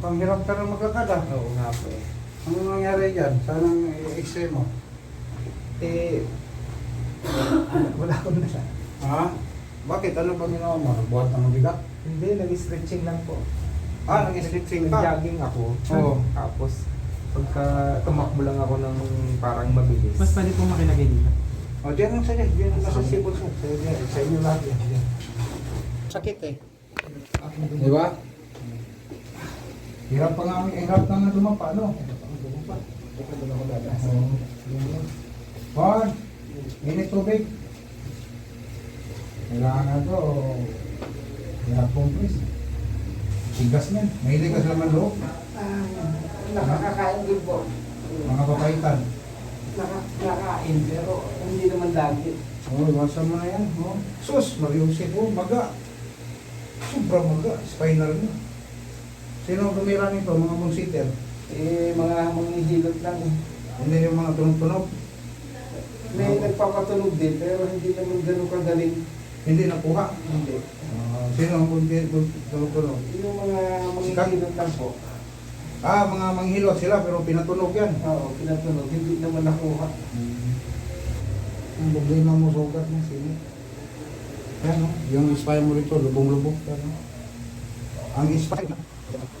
Mukhang hirap ka na maglakad ah. Oo nga po eh. Ano nangyari dyan? Saan ang x-ray mo? Eh, wala akong nasa. Ha? Bakit? Ano ba ginawa mo? Nagbuhat ng mabigat? Hindi, nag-stretching lang po. Ah, nag-stretching ka? Nag-jogging ako. Oo. Tapos, pagka tumakbo lang ako ng parang mabilis. Mas pwede pong makilagay dito. O, diyan lang sige. Diyan lang sa sipot mo. Sa, diyan, sa inyo lahat yan. Diyan. Sakit eh. Di ba? Hirap pa nga, hirap na nga dumapa, no? Dumapa. Teka, doon ako dadas. Juan, init tubig. Kailangan na to. Hirap pumpis. Sigas niyan. Mahilig ka sa laman loob. Nakakakain din po. Mga papaitan. Nakakain, pero hindi naman lagi. Oh, iwasan mo na yan. Oh. Sus, mariusip mo, maga. Sobrang maga, spinal mo. Sino ang tumira nito, mga monsiter? Eh, mga manghihilot lang eh. Hindi yung mga tunog-tunog. May nagpapatunog din, pero hindi naman ganun kagaling. Hindi nakuha. Hindi. Ah, sino ang tunog-tunog? Yung mga manghihilot lang po. Ah, mga manghilot sila pero pinatunog yan. Oo, pinatunog. Hindi naman nakuha. Ang problema mo sa ugat mo, sino? Yan, no? Yung spine mo rito, lubong-lubong. No? Ang spine. Ito no?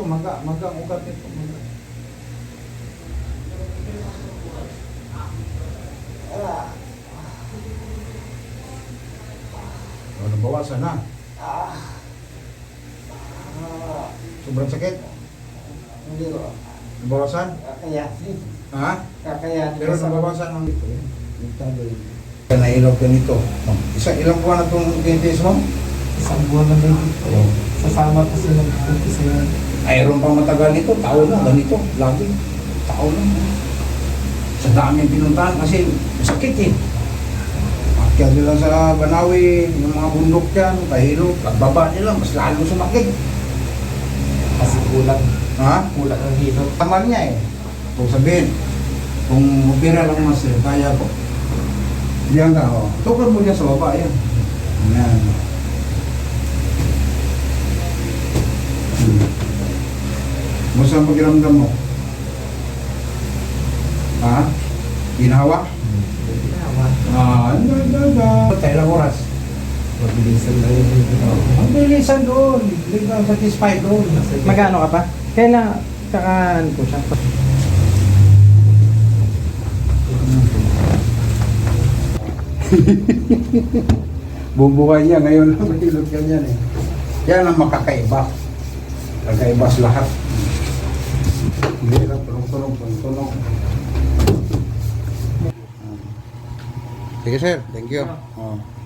Ito, maga, maga, ugat ito, maga. Ah, O, nabawasan na. ah, ah, Sobrang sakit. hindi ko. Nabawasan? Kakayanin. Ha? Kakayanin. Pero nabawasan ng ito. eh. Nailaw ka nito. Oh, Isa, ilang buwan na itong tinitiis mo? Isang buwan na din dito. Sasama ko sila nag-umpisa yan. Mayroon pang matagal nito, tao na, ganito, lagi. Tao na. Sa dami pinuntahan kasi sakit eh. Akyat nila sa Banawi, yung mga bundok dyan, kahilo, pagbaba nila, mas lalo sumakit. Kasi kulang. Ha? Kulang ang hilot. Tama niya eh. Kung sabihin, kung mabira lang mas eh, kaya ko. Diyan ka, oh. Tukod mo dyan sa baba, yan. Yan. Musta ang pakiramdam mo? Ha? Ginawa? Tama. Ah, ano, ano, ano. Tayo lang oras. Mabilisan na yun. Ang bilisan doon. Hindi ka satisfied doon. Magkano ka pa? Kailan, kakaan ko siya. Bubuhay niya ngayon lang mahilot ganyan eh. Yan ang makakaiba. Kakaiba sa lahat. Hindi lang tulong-tulong, tulong-tulong. Sige sir, thank you. Oh.